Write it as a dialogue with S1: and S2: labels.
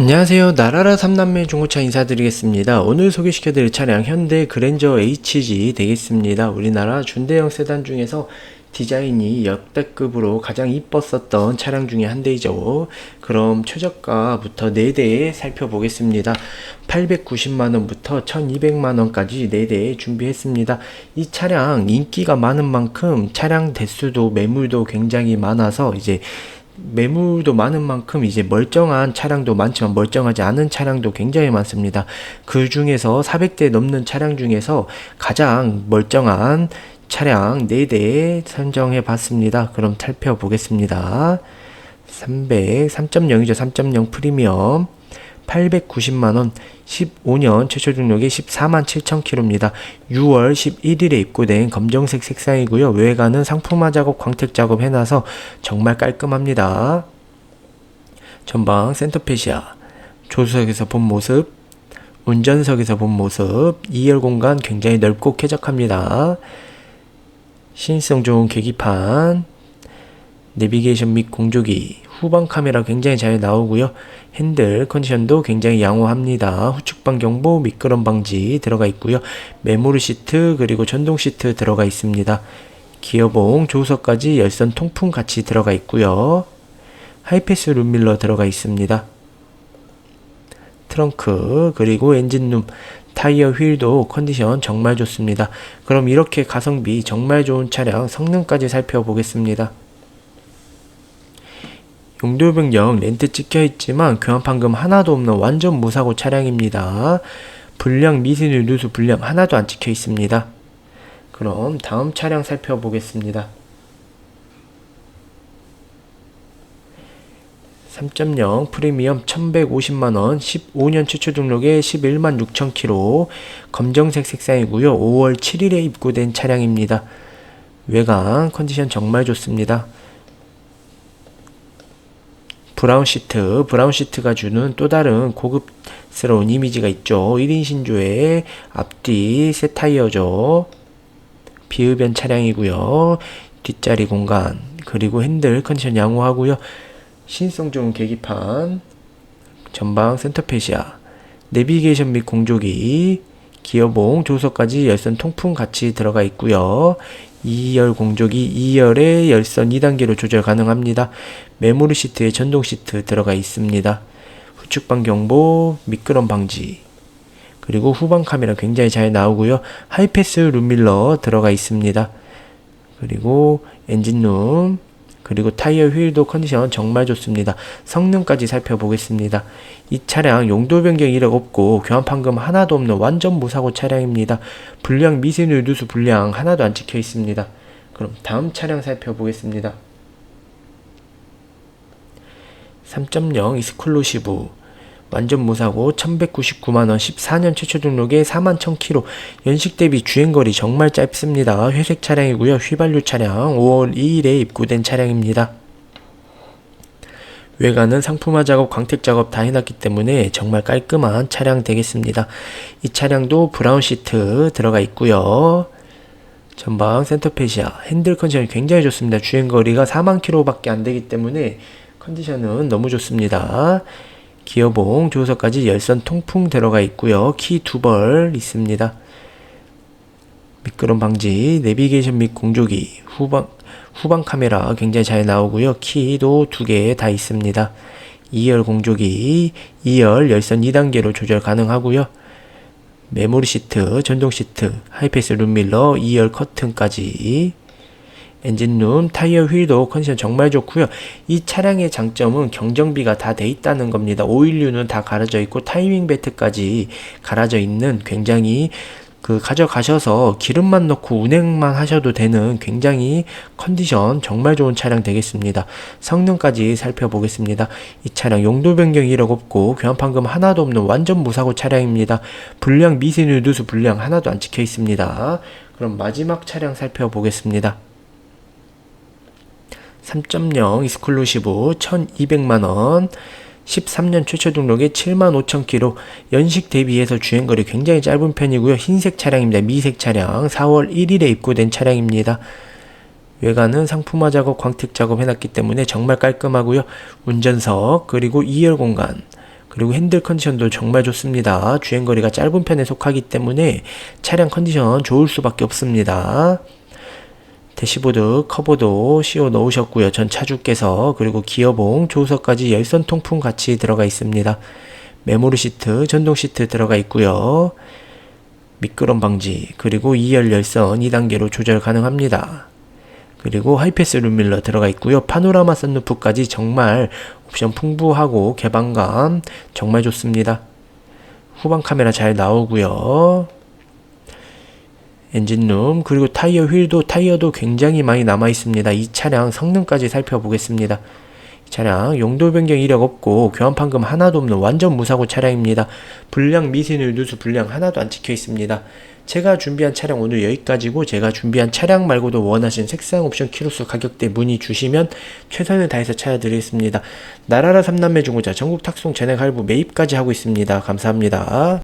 S1: 안녕하세요. 나라라 삼남매 중고차 인사드리겠습니다. 오늘 소개시켜드릴 차량 현대 그랜저 HG 되겠습니다. 우리나라 준대형 세단 중에서 디자인이 역대급으로 가장 이뻤었던 차량 중에 한 대이죠. 그럼 최저가부터 4대 살펴보겠습니다. 890만원부터 1200만원까지 4대 준비했습니다. 이 차량 인기가 많은 만큼 차량 대수도 매물도 굉장히 많아서 이제 매물도 많은 만큼 이제 멀쩡한 차량도 많지만 멀쩡하지 않은 차량도 굉장히 많습니다. 그 중에서 400대 넘는 차량 중에서 가장 멀쩡한 차량 4대 선정해 봤습니다. 그럼 살펴보겠습니다. 300, 3.0이죠. 3.0 프리미엄. 890만원, 15년 최초 등록이 14만 7천 킬로입니다. 6월 11일에 입고된 검정색 색상이고요. 외관은 상품화 작업, 광택 작업 해놔서 정말 깔끔합니다. 전방 센터페시아, 조수석에서 본 모습, 운전석에서 본 모습, 2열 공간 굉장히 넓고 쾌적합니다. 신성 좋은 계기판, 내비게이션 및 공조기, 후방 카메라 굉장히 잘 나오고요. 핸들 컨디션도 굉장히 양호합니다. 후측방 경보, 미끄럼 방지 들어가 있고요. 메모리 시트 그리고 전동 시트 들어가 있습니다. 기어봉, 조수석까지 열선 통풍 같이 들어가 있고요. 하이패스 룸밀러 들어가 있습니다. 트렁크 그리고 엔진룸 타이어 휠도 컨디션 정말 좋습니다. 그럼 이렇게 가성비 정말 좋은 차량 성능까지 살펴보겠습니다. 용도 변경 렌트 찍혀 있지만 교환 판금 하나도 없는 완전 무사고 차량입니다. 불량 미세누 누수 불량 하나도 안 찍혀 있습니다. 그럼 다음 차량 살펴보겠습니다. 3.0 프리미엄 1150만원 15년 최초 등록에 11만 6천 킬로 검정색 색상이고요 5월 7일에 입고된 차량입니다 외관 컨디션 정말 좋습니다 브라운 시트 브라운 시트가 주는 또 다른 고급스러운 이미지가 있죠. 1인 신조의 앞뒤 새 타이어죠. 비흡연 차량이고요. 뒷자리 공간 그리고 핸들 컨디션 양호하고요. 신성 좋은 계기판, 전방 센터페시아, 내비게이션 및 공조기, 기어봉, 조수까지 열선 통풍 같이 들어가 있고요. 2열 공조기 2열에 열선 2단계로 조절 가능합니다. 메모리 시트에 전동 시트 들어가 있습니다. 후측방 경보, 미끄럼 방지, 그리고 후방 카메라 굉장히 잘 나오고요. 하이패스 룸밀러 들어가 있습니다. 그리고 엔진룸, 그리고 타이어 휠도 컨디션 정말 좋습니다. 성능까지 살펴보겠습니다. 이 차량 용도 변경 이력 없고 교환 판금 하나도 없는 완전 무사고 차량입니다. 불량 미세누 누수 불량 하나도 안 찍혀 있습니다. 그럼 다음 차량 살펴보겠습니다. 3.0 이스클루시브 완전 무사고 1199만원 14년 최초 등록에 4만 1000km 연식 대비 주행거리 정말 짧습니다. 회색 차량이고요. 휘발유 차량 5월 2일에 입고된 차량입니다. 외관은 상품화 작업, 광택 작업 다 해놨기 때문에 정말 깔끔한 차량 되겠습니다. 이 차량도 브라운 시트 들어가 있고요. 전방 센터페시아 핸들 컨디션이 굉장히 좋습니다. 주행거리가 4만 킬로밖에 안 되기 때문에 컨디션은 너무 좋습니다. 기어봉, 조수석까지 열선 통풍 들어가 있고요. 키 두 벌 있습니다. 미끄럼 방지, 내비게이션 및 공조기, 후방, 후방 카메라 굉장히 잘 나오고요. 키도 두 개 다 있습니다. 2열 공조기, 2열 열선 2단계로 조절 가능하고요. 메모리 시트, 전동 시트, 하이패스 룸밀러, 2열 커튼까지 엔진룸, 타이어 휠도 컨디션 정말 좋고요. 이 차량의 장점은 경정비가 다 돼 있다는 겁니다. 오일류는 다 갈아져 있고 타이밍 벨트까지 갈아져 있는 굉장히 그 가져가셔서 기름만 넣고 운행만 하셔도 되는 굉장히 컨디션 정말 좋은 차량 되겠습니다. 성능까지 살펴보겠습니다. 이 차량 용도 변경 이력 없고 교환 판금 하나도 없는 완전 무사고 차량입니다. 불량 미세누 누수 불량 하나도 안 찍혀 있습니다. 그럼 마지막 차량 살펴보겠습니다. 3.0 이스클루시브 1200만원 13년 최초 등록에 7만 5천 킬로 연식 대비해서 주행거리 굉장히 짧은 편이고요. 흰색 차량입니다. 미색 차량 4월 1일에 입고된 차량입니다. 외관은 상품화 작업, 광택 작업 해놨기 때문에 정말 깔끔하고요. 운전석 그리고 2열 공간 그리고 핸들 컨디션도 정말 좋습니다. 주행거리가 짧은 편에 속하기 때문에 차량 컨디션 좋을 수밖에 없습니다. 대시보드 커버도 씌워 넣으셨고요. 전 차주께서 그리고 기어봉 조수석까지 열선 통풍 같이 들어가 있습니다. 메모리 시트, 전동 시트 들어가 있고요. 미끄럼 방지 그리고 2열 열선 2단계로 조절 가능합니다. 그리고 하이패스 룸밀러 들어가 있고요. 파노라마 썬루프까지 정말 옵션 풍부하고 개방감 정말 좋습니다. 후방 카메라 잘 나오고요. 엔진룸 그리고 타이어 휠도 타이어도 굉장히 많이 남아 있습니다. 이 차량 성능까지 살펴보겠습니다. 이 차량 용도 변경 이력 없고 교환 판금 하나도 없는 완전 무사고 차량입니다. 불량 미세누 누수 불량 하나도 안 찍혀 있습니다. 제가 준비한 차량 오늘 여기까지고 제가 준비한 차량 말고도 원하신 색상 옵션 키로수 가격대 문의 주시면 최선을 다해서 찾아드리겠습니다. 나라라 삼남매 중고차 전국 탁송 전액 할부 매입까지 하고 있습니다. 감사합니다.